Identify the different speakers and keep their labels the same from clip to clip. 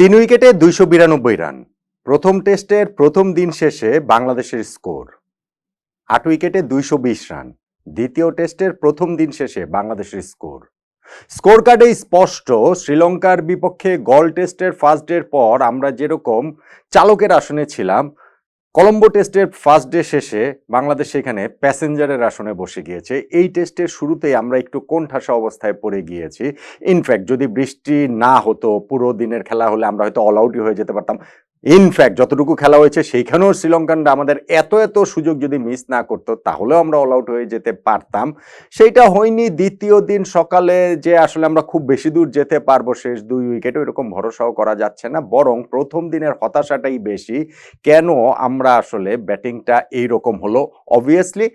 Speaker 1: তিন উইকেটে দুইশো বিরানব্বই রান। প্রথম টেস্টের প্রথম দিন শেষে বাংলাদেশের স্কোর। আট উইকেটে দুইশো বিশ রান। দ্বিতীয় টেস্টের প্রথম দিন শেষে বাংলাদেশের স্কোর। স্কোর কার্ডে স্পষ্ট, শ্রীলঙ্কার বিপক্ষে গল টেস্টের ফার্স্ট ডের পর আমরা যেরকম চালকের আসনে ছিলাম কলম্বো টেস্টের ফার্স্ট ডে শেষে বাংলাদেশ সেখানে প্যাসেঞ্জারের আসনে বসে গিয়েছে। এই টেস্টের শুরুতেই আমরা একটু কোণঠাসা অবস্থায় পড়ে গিয়েছি। ইনফ্যাক্ট যদি বৃষ্টি না হতো, পুরো দিনের খেলা হলে আমরা হয়তো অল আউটই হয়ে যেতে পারতাম। ইনফ্যাক্ট যতটুকু খেলা হয়েছে, সেইখানেও শ্রীলঙ্কানরা আমাদের এত এত সুযোগ যদি মিস না করতো, তাহলেও আমরা অল আউট হয়ে যেতে পারতাম। সেইটা হয়নি, দ্বিতীয় দিন সকালে যে আসলে আমরা খুব বেশি দূর যেতে পারব, শেষ দুই উইকেটে এরকম ভরসাও করা যাচ্ছে না। বরং প্রথম দিনের হতাশাটাই বেশি, কেন আমরা আসলে ব্যাটিংটা এইরকম হলো? অবভিয়াসলি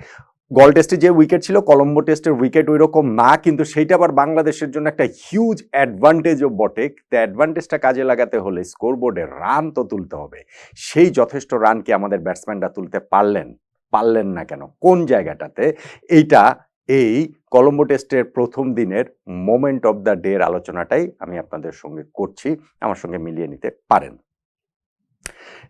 Speaker 1: গল টেস্টে যে উইকেট ছিল কলম্বো টেস্টের উইকেট ওই রকম না, কিন্তু সেইটা আবার বাংলাদেশের জন্য একটা হিউজ অ্যাডভান্টেজও বটে। তো অ্যাডভান্টেজটা কাজে লাগাতে হলে স্কোরবোর্ডে রান তো তুলতে হবে। সেই যথেষ্ট রান কি আমাদের ব্যাটসম্যানরা তুলতে পারলেন? পারলেন না কেন? কোন জায়গাটাতে? এইটা এই কলম্বো টেস্টের প্রথম দিনের মোমেন্ট অফ দ্য ডে এর আলোচনাটাই আমি আপনাদের সঙ্গে করছি। আমার সঙ্গে মিলিয়ে নিতে পারেন।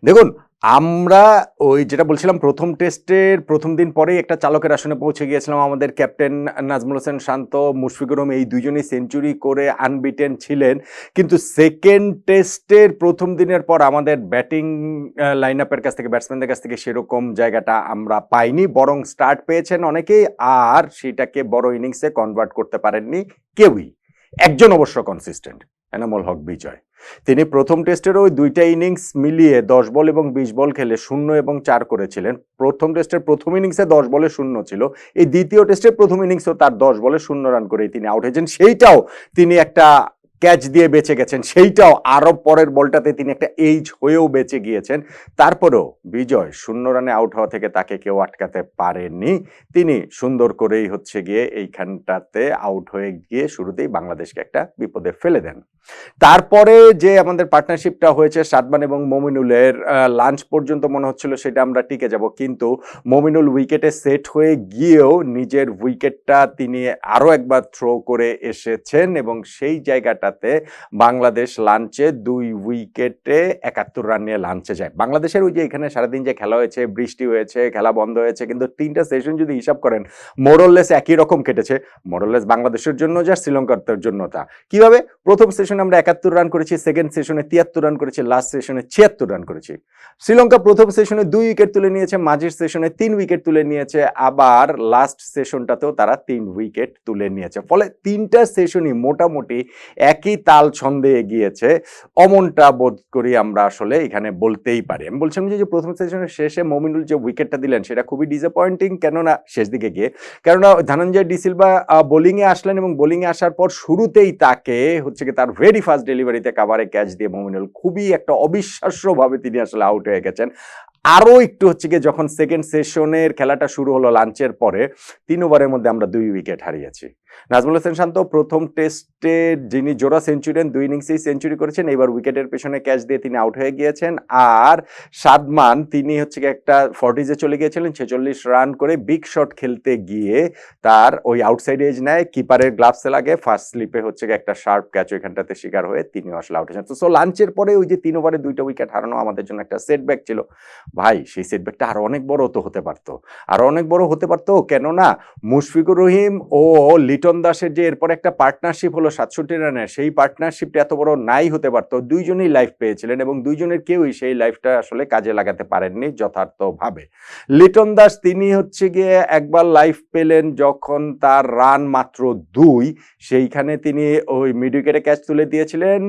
Speaker 1: দেখুন আমরা ওই যেটা বলছিলাম, প্রথম টেস্টের প্রথম দিন পরেই একটা চালকের আসনে পৌঁছে গিয়েছিলাম আমাদের ক্যাপ্টেন নাজমুল হোসেন শান্ত। মুশফিকুর রহমান এই দুজনেই সেঞ্চুরি করে আনবিটেন ছিলেন। কিন্তু সেকেন্ড টেস্টের প্রথম দিনের পর আমাদের ব্যাটিং লাইন আপের কাছ থেকে ব্যাটসম্যানদের কাছ থেকে সেরকম জায়গাটা আমরা পাইনি। বরং স্টার্ট পেয়েছেন অনেকেই আর সেটাকে বড় ইনিংসে কনভার্ট করতে পারেননি কেউই। একজন অবশ্য কনসিস্টেন্ট এনামল হক বিজয়। তিনি প্রথম টেস্টের ওই দুইটা ইনিংস মিলিয়ে দশ বল এবং বিশ বল খেলে শূন্য এবং চার করেছিলেন। প্রথম টেস্টের প্রথম ইনিংসে দশ বলে শূন্য ছিল। এই দ্বিতীয় টেস্টের প্রথম ইনিংসেও তার দশ বলে শূন্য রান করেই তিনি আউট হয়েছেন। সেইটাও তিনি একটা ক্যাচ দিয়ে বেঁচে গেছেন। সেইটাও আরও পরের বলটাতে তিনি একটা এইজ হয়েও বেঁচে গিয়েছেন। তারপরেও বিজয় শূন্য রানে আউট হওয়া থেকে তাকে কেউ আটকাতে পারেননি তিনি সুন্দর করেই হচ্ছে গিয়ে এইখানটাতে আউট হয়ে গিয়ে শুরুতেই বাংলাদেশকে একটা বিপদে ফেলে দেন। তারপরে যে আমাদের পার্টনারশিপটা হয়েছে সাদমান এবং মমিনুলের লাঞ্চ পর্যন্ত মনে হচ্ছিল সেটা আমরা টিকে যাব। কিন্তু মমিনুল উইকেটে সেট হয়ে গিয়েও নিজের উইকেটটা তিনি আরও একবার থ্রো করে এসেছেন এবং সেই জায়গাটাতে বাংলাদেশ লাঞ্চে দুই উইকেটে একাত্তর রান নিয়ে লাঞ্চে যায়। বাংলাদেশের ওই যে এখানে সারাদিন যে খেলা হয়েছে, বৃষ্টি হয়েছে, খেলা বন্ধ হয়েছে, কিন্তু তিনটা সেশন যদি হিসাব করেন মোরললেস একই রকম কেটেছে। মোরললেস বাংলাদেশের জন্য যা শ্রীলঙ্কার জন্য তা। কীভাবে? প্রথম সেশনে আমরা একাত্তর রান করেছি সেকেন্ড সেশনে তিয়াত্তর রান করেছি লাস্ট সেশনে ছিয়াত্তর রান করেছি। শ্রীলঙ্কা প্রথম সেশনে দুই উইকেট তুলে নিয়েছে, মাঝের সেশনে তিন উইকেট তুলে নিয়েছে, আবার লাস্ট সেশনটাতেও তারা তিন উইকেট তুলে নিয়েছে। ফলে তিনটা সেশনই মোটামুটি একই তাল ছন্দে এগিয়েছে। অমনটা বোধ করি আমরা আসলে এখানে বলতেই পারি। আমি বলছিলাম যে প্রথম সেশনের শেষে মমিনুল যে উইকেটটা দিলেন, সেটা খুবই ডিসঅ্যাপয়েন্টিং কেননা শেষ দিকে গিয়ে। কেননা ধনঞ্জয় ডিসিলভা বোলিংয়ে আসলেন এবং বোলিংয়ে আসার পর শুরুতেই তাকে হচ্ছে কি তার ভেরি ফার্স্ট ডেলিভারিতে কাভারে ক্যাচ দিয়ে মমিনুল খুবই একটা অবিশ্বাস্যভাবে তিনি আসলে আউট হয়ে গেছেন। আরও একটু হচ্ছে গিয়ে যখন সেকেন্ড সেশনের খেলাটা শুরু হলো লাঞ্চের পরে, তিন ওভারের মধ্যে আমরা দুই উইকেট হারিয়েছি। নাজমুল হোসেন শান্ত প্রথম টেস্টে যিনি জোড়া সেঞ্চুরিয়ান দুই ইনিংসেই সেঞ্চুরি করেছেন, এবার উইকেটের পেছনে ক্যাচ দিয়ে তিনি আউট হয়ে গিয়েছেন। আর সাদমান, তিনি হচ্ছে একটা ফর্টিজে চলে গিয়েছিলেন, ছেচল্লিশ রান করে বিগ শট খেলতে গিয়ে তার ওই আউটসাইড এজ নেয় কিপারের গ্লাভসে লাগে ফার্স্ট স্লিপে হচ্ছে একটা শার্প ক্যাচ ওইখানটাতে শিকার হয়ে তিনি আসলে আউট হয়েছেন। তো সো লাঞ্চের পরে ওই যে তিন ওভারে দুইটা উইকেট হারানো আমাদের জন্য একটা সেটব্যাক ছিল। ভাই, সেই সেটব্যাকটা আরও অনেক বড় তো হতে পারতো। আরও অনেক বড় হতে পারতো, কেননা মুশফিকুর রহিম ও লিটন দাসের যে এরপর একটা পার্টনারশিপ হলো সাতষট্টি রানের, সেই পার্টনারশিপটা এত বড় নাই হতে পারতো। দুইজনেই লাইফ পেয়েছিলেন এবং দুইজনের কেউই সেই লাইফটা আসলে কাজে লাগাতে পারেননি যথার্থভাবে। লিটন দাস তিনি হচ্ছে গিয়ে একবার লাইফ পেলেন যখন তার রান মাত্র দুই, সেইখানে তিনি ওই মিড ক্যাচ তুলে দিয়েছিলেন।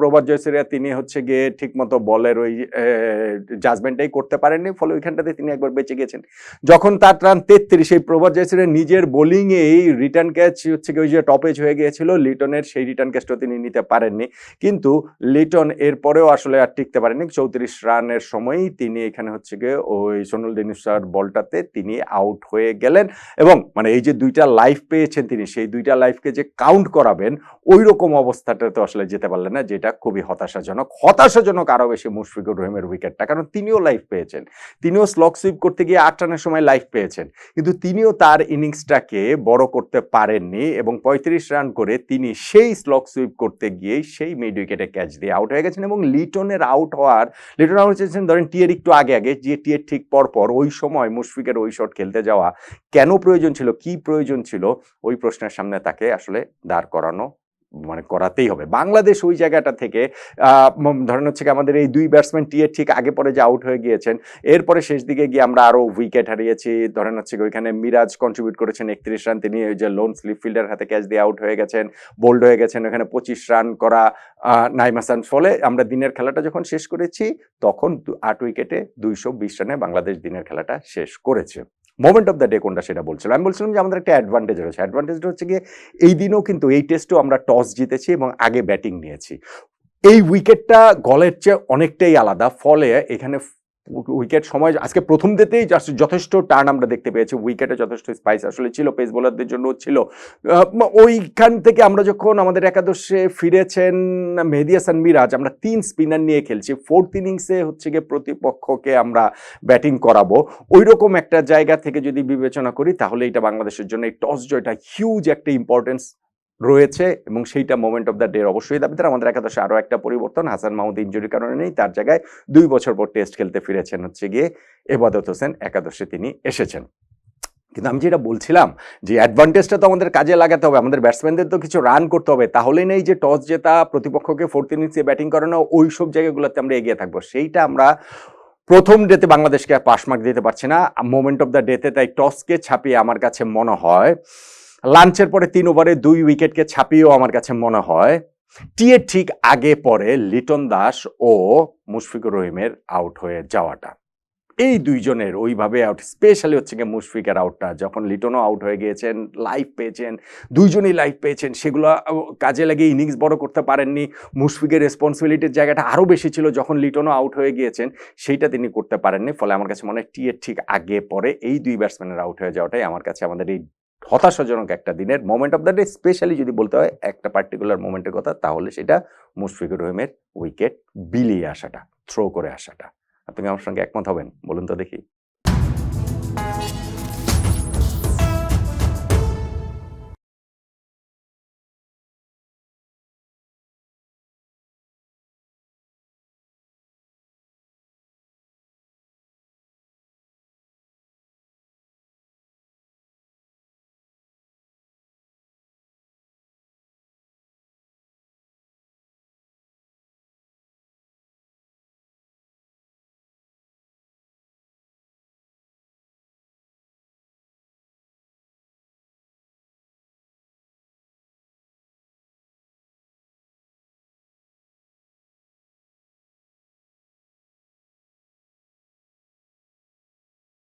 Speaker 1: প্রভাত জয়সুরিয়া তিনি হচ্ছে গিয়ে ঠিকমতো বলের ওই জাজমেন্টটাই করতে পারেননি, ফলে ওইখানটাতে তিনি একবার বেঁচে গেছেন। যখন তার রান তেত্রিশ, সেই প্রভাত জয়সুরিয়া নিজের বোলিংয়েই রিটার্ন ক্যাচ হচ্ছে গিয়ে ওই যে টপেজ হয়ে গিয়েছিল লিটনের সেই রিটার্ন ক্যাচটা তিনি নিতে পারেননি। কিন্তু লিটন এরপরেও আসলে আর টিকতে পারেননি চৌত্রিশ রানের সময়ই তিনি এখানে হচ্ছে গিয়ে ওই সোনুল দিনুসার বলটাতে তিনি আউট হয়ে গেলেন। এবং মানে এই যে দুইটা লাইফ পেয়েছেন তিনি, সেই দুইটা লাইফকে যে কাউন্ট করাবেন ওই রকম অবস্থাটা তো আসলে যেতে পারলেন না, যেটা খুবই হতাশাজনক। হতাশাজনক আরও বেশি মুশফিকুর রহিমের উইকেটটা কারণ তিনিও লাইফ পেয়েছেন। তিনিও স্লক সুইপ করতে গিয়ে আট রানের সময় লাইফ পেয়েছেন। কিন্তু তিনিও তার ইনিংসটাকে বড় করতে পারেন পারেননি এবং পঁয়ত্রিশ রান করে তিনি সেই স্লক সুইপ করতে গিয়ে সেই মিড উইকেটে ক্যাচ দিয়ে আউট হয়ে গেছেন এবং লিটনের আউট হওয়ার, লিটন আউট হয়েছেন ধরেন টিয়ের একটু আগে আগে, যে টিয়ের ঠিক পরপর পর ওই সময় মুশফিকের ওই শট খেলতে যাওয়া, কেন প্রয়োজন ছিল, কি প্রয়োজন ছিল, ওই প্রশ্নের সামনে তাকে আসলে দাঁড় করানো মানে করাতেই হবে। বাংলাদেশ ওই জায়গাটা থেকে ধরেন হচ্ছে কি আমাদের এই দুই ব্যাটসম্যান টিয়ের ঠিক আগে পরে যে আউট হয়ে গিয়েছেন, এরপরে শেষ দিকে গিয়ে আমরা আরও উইকেট হারিয়েছি। ধরেন হচ্ছে কি ওইখানে মিরাজ কন্ট্রিবিউট করেছেন একত্রিশ রান তিনি ওই যে লোন স্লিপ ফিল্ডার হাতে ক্যাচ দিয়ে আউট হয়ে গেছেন বোল্ড হয়ে গেছেন, ওখানে পঁচিশ রান করা নাইম হাসান ফলে আমরা দিনের খেলাটা যখন শেষ করেছি, তখন আট উইকেটে দুইশো বিশ রানে বাংলাদেশ দিনের খেলাটা শেষ করেছে। মোমেন্ট অফ দ্য ডে কোনটা সেটা বলছিল আমি বলছিলাম যে আমাদের একটা অ্যাডভান্টেজ রয়েছে। অ্যাডভান্টেজটা হচ্ছে গিয়ে এই দিনও কিন্তু এই টেস্টেও আমরা টস জিতেছি এবং আগে ব্যাটিং নিয়েছি। এই উইকেটটা গলের চেয়ে অনেকটাই আলাদা। ফলে এখানে উইকেট সময় আজকে প্রথম দিতেই যথেষ্ট টার্ন আমরা দেখতে পেয়েছি। উইকেটে যথেষ্ট স্পাইস আসলে ছিল পেস বোলারদের জন্য ছিল। ওইখান থেকে আমরা যখন আমাদের একাদশে ফিরেছেন মেহেদি হাসান মিরাজ, আমরা তিন স্পিনার নিয়ে খেলছি। ফোর্থ ইনিংসে হচ্ছে গিয়ে প্রতিপক্ষকে আমরা ব্যাটিং করাবো। ওই রকম একটা জায়গা থেকে যদি বিবেচনা করি, তাহলে এটা বাংলাদেশের জন্য এই টস জয়টা হিউজ একটা ইম্পর্টেন্স রয়েছে এবং সেইটা মোমেন্ট অফ দ্য ডে অবশ্যই দাবিদার আমাদের একাদশে আরও একটা পরিবর্তন, হাসান মাহমুদ ইঞ্জুরির কারণে নেই, তার জায়গায় দুই বছর পর টেস্ট খেলতে ফিরেছেন হচ্ছে গিয়ে এবাদত হোসেন, একাদশে তিনি এসেছেন। কিন্তু আমি যেটা বলছিলাম যে অ্যাডভান্টেজটা তো আমাদের কাজে লাগাতে হবে, আমাদের ব্যাটসম্যানদের তো কিছু রান করতে হবে তাহলেই নেই যে টস জেতা, প্রতিপক্ষকে ফোর্থ ইনিংসে ব্যাটিং করানো ওই সব জায়গাগুলোতে আমরা এগিয়ে থাকব। সেইটা আমরা প্রথম ডেতে বাংলাদেশকে পাশ মার্ক দিতে পারছি না। মোমেন্ট অফ দ্য ডেতে তাই টসকে ছাপিয়ে আমার কাছে মনে হয় লাঞ্চের পরে তিন ওভারে দুই উইকেটকে ছাপিয়েও আমার কাছে মনে হয় টিয়ের ঠিক আগে পরে লিটন দাস ও মুশফিকুর রহিমের আউট হয়ে যাওয়াটা। এই দুইজনের ওইভাবে আউট স্পেশালি হচ্ছে গিয়ে মুশফিকের আউটটা যখন লিটনও আউট হয়ে গিয়েছেন লাইফ পেয়েছেন, দুইজনই লাইফ পেয়েছেন, সেগুলো কাজে লাগিয়ে ইনিংস বড় করতে পারেননি। মুশফিকের রেসপন্সিবিলিটির জায়গাটা আরও বেশি ছিল যখন লিটনও আউট হয়ে গিয়েছেন, সেইটা তিনি করতে পারেননি। ফলে আমার কাছে মনে হয় টিয়ের ঠিক আগে পরে এই দুই ব্যাটসম্যানের আউট হয়ে যাওয়াটাই আমার কাছে আমাদের এই হতাশাজনক একটা দিনের moment of the day specially যদি বলতে হয় একটা পার্টিকুলার মোমেন্টের কথা, তাহলে সেটা মুশফিকুর রহিমের উইকেট বিলিয়ে আসাটা থ্রো করে আসাটা। আপনি আমার সঙ্গে একমত হবেন? বলুন তো দেখি।